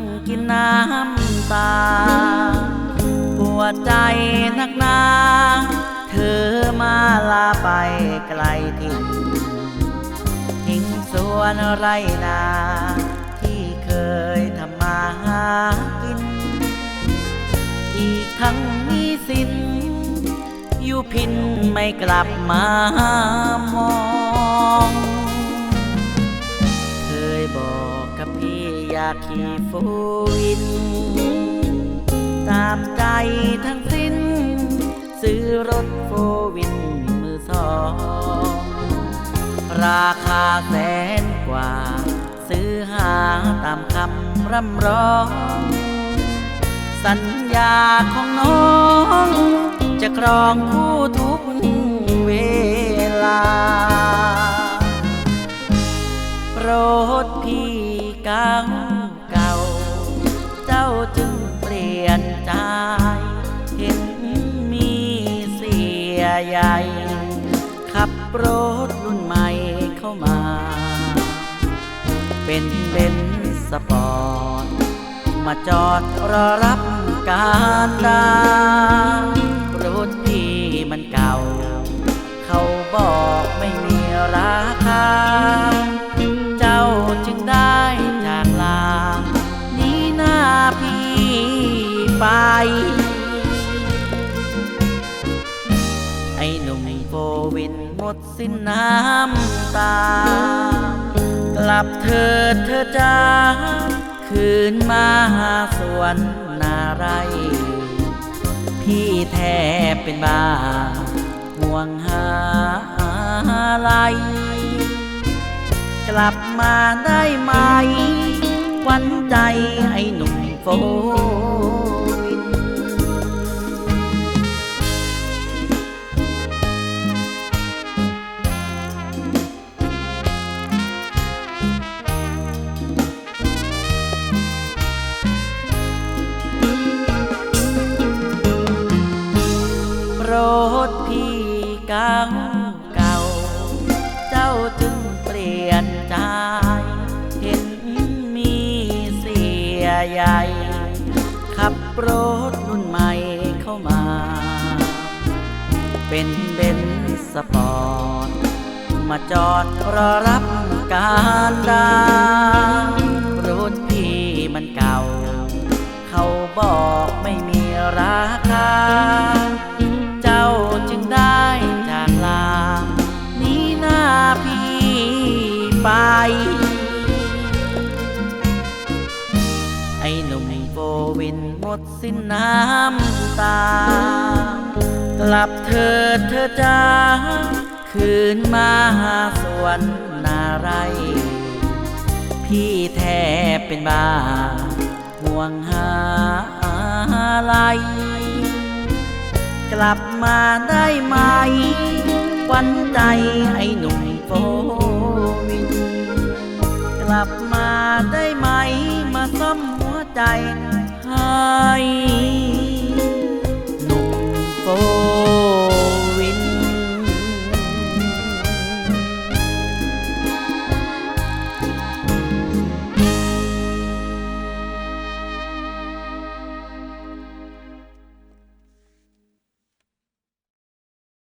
่งกินน้ำตา ปวดใจนักหนาเธอมาลาไปไกลทิ้งทิ้งสวนไรนา ที่เคยทำมาหากิน อีกครั้งมีสิน อยู่พินไม่กลับมามอง อยากขี่ฟูวิน ตามใจทั้งสิ้น ซื้อรถโฟวินมือสอง ราคาแสนกว่า ซื้อหาตามคำร่ำร้อง สัญญาของน้อง จะครองคู่ทุกเวลา ใหญ่ ขับรถรุ่นใหม่เข้ามา เป็นเบนสปอร์ต มาจอดรอรับการดารถพี่มันเก่า เขาบอกไม่มีราคา เจ้าจึงได้จากลา นี้หน้าพี่ไป โฟวินหมดสิ้นน้ำตา กลับเถิดเธอจ้าคืนมาหาสวนนาไร พี่แทบเป็นบ้า ห่วงหาอะไรกลับมาได้ไหม วันใจไอ้หนุ่มโฟ เก่าเก่า เจ้าจึงเปลี่ยนใจ เห็นมีเสียใหญ่ ขับรถรุ่นใหม่เข้ามา เป็นเบนสปอร์ต มาจอดรอรับการดารถพี่มันเก่า เขาบอกไม่มีราค ดสิ้นน้ำตา กลับเถิดเธอจ้าคืนมาหาสวนนาไร พี่แทบเป็นบ้า ห่วงหาอะไร กลับมาได้ไหมควันใจไอ้หนุ่มโฟวิน กลับมาได้ไหมมาซ่อมหัวใจ hai. Nụ phố